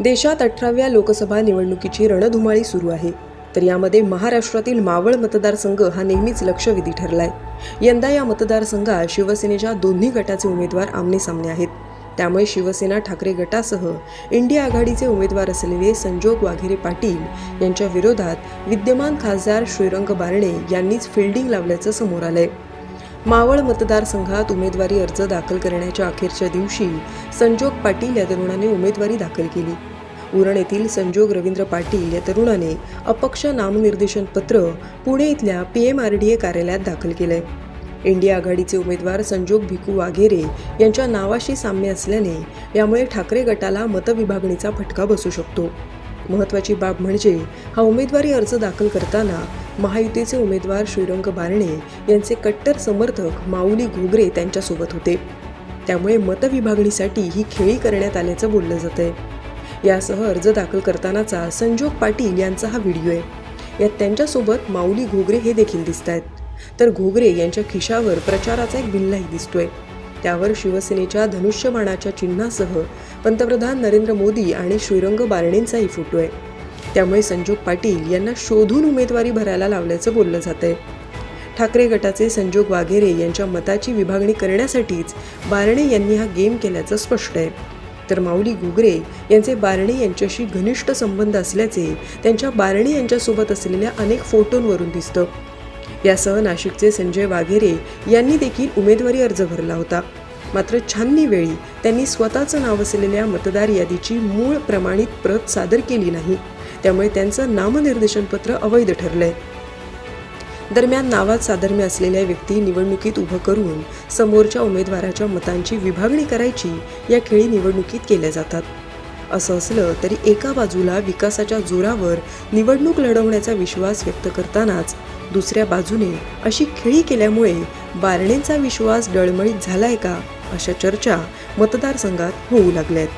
देशात अठराव्या लोकसभा निवडणुकीची रणधुमाळी सुरू आहे. तर यामध्ये महाराष्ट्रातील मावळ मतदारसंघ हा नेहमीच लक्षवेधी ठरलाय. यंदा या मतदारसंघात शिवसेनेच्या दोन्ही गटाचे उमेदवार आमने सामने आहेत. त्यामुळे शिवसेना ठाकरे गटासह इंडिया आघाडीचे उमेदवार असलेले संजोग वाघेरे पाटील यांच्या विरोधात विद्यमान खासदार श्रीरंग बारणे यांनीच फिल्डिंग लावल्याचं समोर आलंय. मावळ मतदारसंघात उमेदवारी अर्ज दाखल करण्याच्या अखेरच्या दिवशी संजोग पाटील या तरुणाने उमेदवारी दाखल केली. उरण येथील संजोग रवींद्र पाटील या तरुणाने अपक्ष नामनिर्देशन पत्र पुणे इथल्या P M R D A कार्यालयात दाखल केलंय. इंडिया आघाडीचे उमेदवार संजोग भिकू वाघेरे यांच्या नावाशी साम्य असल्याने यामुळे ठाकरे गटाला मतविभागणीचा फटका बसू शकतो. महत्त्वाची बाब म्हणजे हा उमेदवारी अर्ज दाखल करताना महायुतीचे उमेदवार श्रीरंग बारणे यांचे कट्टर समर्थक माऊली घोगरे त्यांच्यासोबत होते. त्यामुळे मतविभागणीसाठी ही खेळी करण्यात आल्याचं बोललं जातंय. यासह अर्ज दाखल करतानाचा संजोग पाटील यांचा हा व्हिडिओ आहे. यात त्यांच्यासोबत माऊली घोगरे हे देखील दिसत आहेत तर घोगरे यांच्या खिशावर प्रचाराचा एक बिल्लाही दिसतोय. त्यावर शिवसेनेच्या धनुष्यबाणाच्या चिन्हासह पंतप्रधान नरेंद्र मोदी आणि श्रीरंग बारणेंचाही फोटो आहे. त्यामुळे संजोग पाटील यांना शोधून उमेदवारी भरायला लावल्याचं बोललं जात आहे ठाकरे गटाचे संजोग वाघेरे यांच्या मताची विभागणी करण्यासाठीच बारणे यांनी हा गेम केल्याचं स्पष्ट आहे. तर माऊली घुगरे यांचे बारणे यांच्याशी घनिष्ठ संबंध असल्याचे त्यांच्या बारणे यांच्यासोबत असलेल्या अनेक फोटोंवरून दिसतं. यासह नाशिकचे संजय वाघेरे यांनी देखील उमेदवारी अर्ज भरला होता. मात्र छाननी वेळी त्यांनी स्वतःचं नाव असलेल्या मतदार यादीची मूळ प्रमाणित प्रत सादर केली नाही. त्यामुळे त्यांचं नामनिर्देशन पत्र अवैध ठरलंय. दरम्यान नावात साधर्म्य असलेल्या व्यक्ती निवडणुकीत उभं करून समोरच्या उमेदवाराच्या मतांची विभागणी करायची या खेळी निवडणुकीत केल्या जातात. असं असलं तरी एका बाजूला विकासाच्या जोरावर निवडणूक लढवण्याचा विश्वास व्यक्त करतानाच दुसऱ्या बाजूने अशी खेळी केल्यामुळे बारणेंचा विश्वास डळमळीत झालाय का अशा चर्चा मतदारसंघात होऊ लागल्यात.